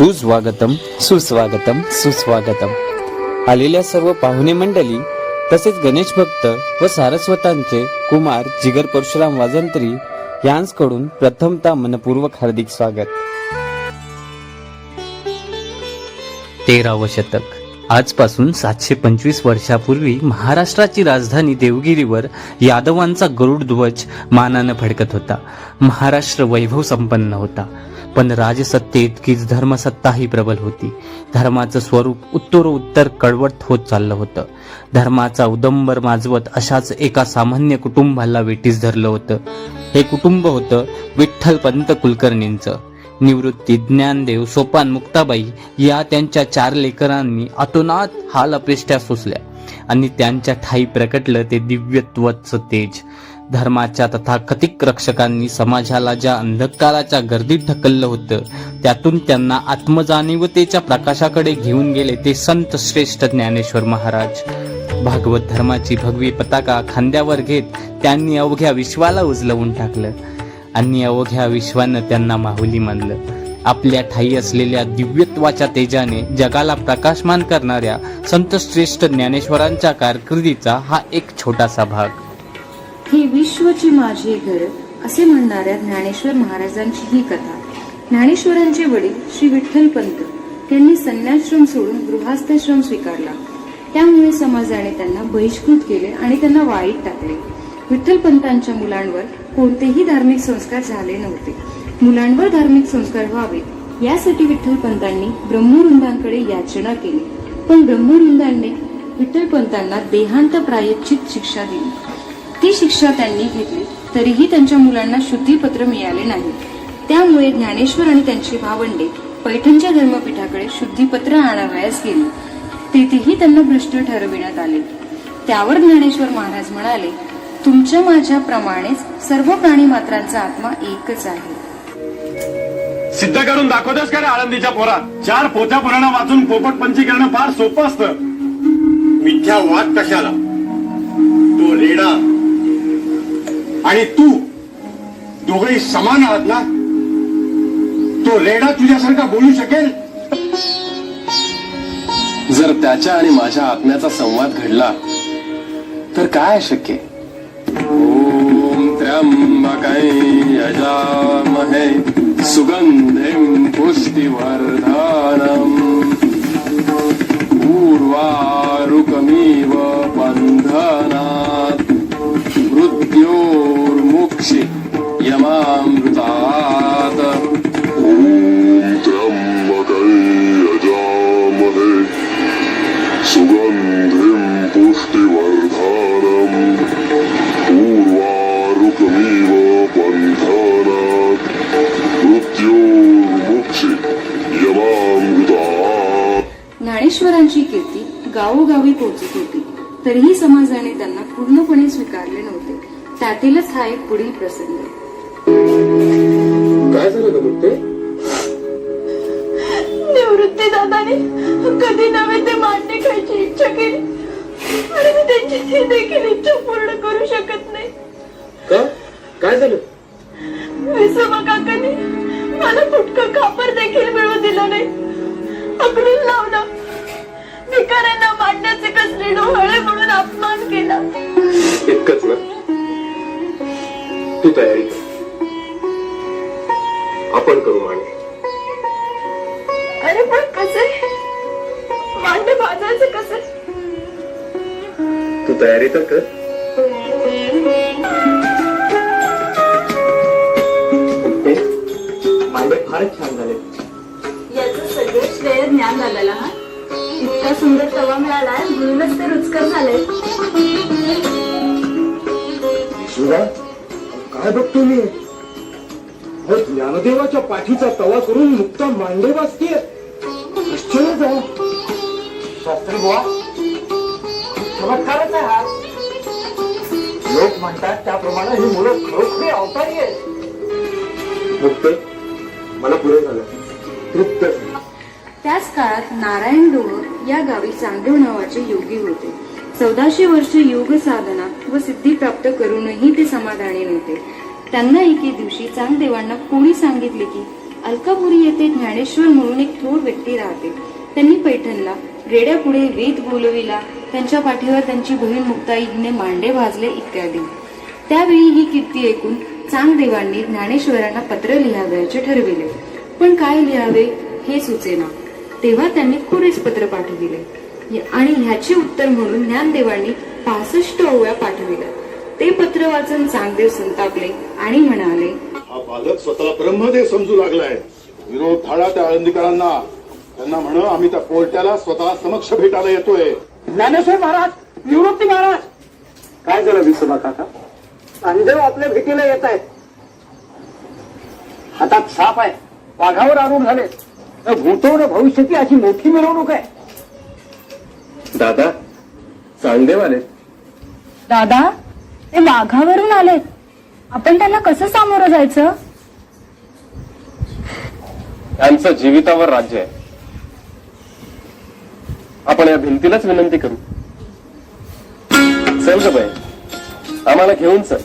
सुस्वागतम सुस्वागतम सुस्वागतम. आलेल्या सर्व पाहुणे मंडळी तसेच गणेश भक्त व सारस्वतांचे कुमार जिगर परशुराम वाजंत्री यांकडून प्रथमता मनपूर्वक हार्दिक स्वागत. तेरावं शतक. आजपासून सातशे पंचवीस वर्षापूर्वी महाराष्ट्राची राजधानी देवगिरीवर यादवांचा गरुड ध्वज मानानं फडकत होता. महाराष्ट्र वैभव संपन्न होता. पण राजसत्तेइतकीच धर्मसत्ताही प्रबल होती. धर्माचं स्वरूप उत्तरोत्तर कळवट होत चाललं होतं. धर्माचा उदंबर माजवत अशाच एका सामान्य कुटुंबाला वेटीस धरलं होतं. हे कुटुंब होतं विठ्ठल पंत कुलकर्णींचं. निवृत्ती ज्ञानदेव सोपान मुक्ताबाई या त्यांच्या चार लेकरांनी अतोनात हाल अपेष्ट्या सोसल्या. आणि त्यांच्या ठाई प्रकटलं ते दिव्यत्वचं तेज. धर्माच्या तथाकथित रक्षकांनी समाजाला ज्या अंधकाराच्या गर्दीत ढकललं होतं त्यातून त्यांना आत्मजाणीवतेच्या प्रकाशाकडे घेऊन गेले ते संत श्रेष्ठ ज्ञानेश्वर महाराज. भागवत धर्माची भगवी पताका खांद्यावर घेत त्यांनी अवघ्या विश्वाला उजलवून टाकलं आणि अवघ्या विश्वानं त्यांना माहुली मानलं. आपल्या ठाई असलेल्या दिव्यत्वाच्या तेजाने जगाला प्रकाशमान करणाऱ्या संत श्रेष्ठ ज्ञानेश्वरांच्या कारकिर्दीचा हा एक छोटासा भाग. हे विश्वची माझे घर असे म्हणणाऱ्या ज्ञानेश्वर महाराजांची ही कथा. ज्ञानेश्वरांचे वडील श्री विठ्ठल पंत त्यांनी संन्याश्रम सोडून गृहास्थाश्रम स्वीकारला. त्यामुळे समाजाने त्यांना बहिष्कृत केले आणि त्यांना वाईट टाकले. विठ्ठल पंतांच्या मुलांवर कोणतेही धार्मिक संस्कार झाले नव्हते. मुलांवर धार्मिक संस्कार व्हावेत यासाठी विठ्ठल पंतांनी ब्रह्मवृंदांकडे याचना केली. पण ब्रह्मवृंदांनी विठ्ठल पंतांना देहांत प्रायश्चित शिक्षा दिली. ती शिक्षा त्यांनी घेतली तरीही त्यांच्या मुलांना शुद्धीपत्र मिळाले नाही. त्यामुळे ज्ञानेश्वर आणि त्यांची भावंडे पैठणच्या धर्मपीठाकडे शुद्धीपत्र आणावयास गेली. तेथेही त्यांना भ्रष्ट ठरविण्यात आले. त्यावर ज्ञानेश्वर महाराज म्हणाले तुमच्या माझ्याप्रमाणेच सर्व प्राणी मात्रांचा आत्मा एकच आहे. सिद्ध करून दाखवतोस का रे आळंदीच्या पोरात? चार पोथ्या पुराणा वाचून पोपट पंची करणं फार सोपं असतं. मिथ्या वाद कशाला? तो रेडा आणि तू दोघे समान आहात ना? तो रेडा तुझ्यासारखा बोलू शकेल? जर त्याच्या आणि माझ्या आत्म्याचा संवाद घडला तर काय शक्य? ओम त्र्यंबकै यजामहे सुगंधिं पुष्टिवर्धनम् सुगन्धिं पुष्टिवर्धनम् पूर्वारुकमिव बन्धनात् मृत्योर्मुक्षि यमामृतात् ज्ञानेश्वरांची कीर्ती गावोगावी पोहोचत होती. तरीही समाजाने त्यांना पूर्णपणे स्वीकारले नव्हते. त्यातीलच हा एक पुढील प्रसंग. काय झालं निवृत्ती दादाने कधी नव्हे ते मान्य इच्छा केली आणि मी त्यांची ती देखील इच्छा पूर्ण करू शकत नाही. का? काय झालं? विसोबा काकांनी मला फुटकं खापर देखील मिळू दिलं नाही. अकडून लावलं. भिकाऱ्यांना मांडण्याचे कसले डोहाळे म्हणून अपमान केला. इतकंच ना? तू तयारी कर. आपण करू मांडे अरे पण कसे? मांडे भाजायचे कसे? तू तयारी तर कर. मांडे फारच छान झाले. याचं सगळे श्रेय ज्ञान झालेला हा? इतका सुंदर तवा मिळालाय म्हणूनच ते रुचकर झाले. सुधा काय बघतो मी? अहो, ज्ञानदेवाच्या पाठीचा तवा करून मुक्ता मांडे वाचतीये. बुवा. चमत्कारच आहे हा. लोक म्हणतात त्याप्रमाणे ही मुलं खरोखरी अवतारी आहेत. मुक्त मला पुढे झालं. तृप्त. त्याच काळात नारायण डोह या गावी चांदेव नावाचे योगी होते. चौदाशे वर्ष योग साधना व सिद्धी प्राप्त करूनही ते समाधानी नव्हते. त्यांना एके दिवशी चांगदेवांना कोणी सांगितले की अलकापुरी येथे ज्ञानेश्वर म्हणून एक थोर व्यक्ती राहते. त्यांनी पैठणला रेड्यापुढे रीत बोलविला त्यांच्या पाठीवर त्यांची बहीण मुक्ताईने मांडे भाजले इत्यादी. त्यावेळी ही कीर्ती ऐकून चांगदेवांनी ज्ञानेश्वरांना पत्र लिहावयाचे ठरविले. पण काय लिहावे हे सुचेना. तेव्हा त्यांनी पुरेच पत्र पाठविले. आणि ह्याचे उत्तर म्हणून ज्ञानदेवांनी पासष्ट ओव्या पाठविल्या. ते पत्र वाचून चांगदेव संतापले आणि म्हणाले हा बालक स्वतःला ब्रह्मदेव समजू लागलाय. विरोध धाडा त्या आळंदीकरांना. त्यांना म्हण आम्ही त्या पोरट्याला स्वतः समक्ष भेटायला येतोय. ज्ञानेश्वर महाराज निवृत्ती महाराज. काय झालं विसोबा काका? चांगदेव आपल्या भेटीला येत आहेत. हातात साप आहे. वाघावर आरूढ झाले. न भूतो न भविष्यती अशी मोठी मिरवणूक आहे. दादा चांगदेव आले दादा ते वाघावरून आलेत. आपण त्यांना कसं सामोरं जायचं? त्यांचं जीवितावर राज्य आहे. आपण या भिंतीलाच विनंती करू. चल ग बाई. आम्हाला घेऊन चल.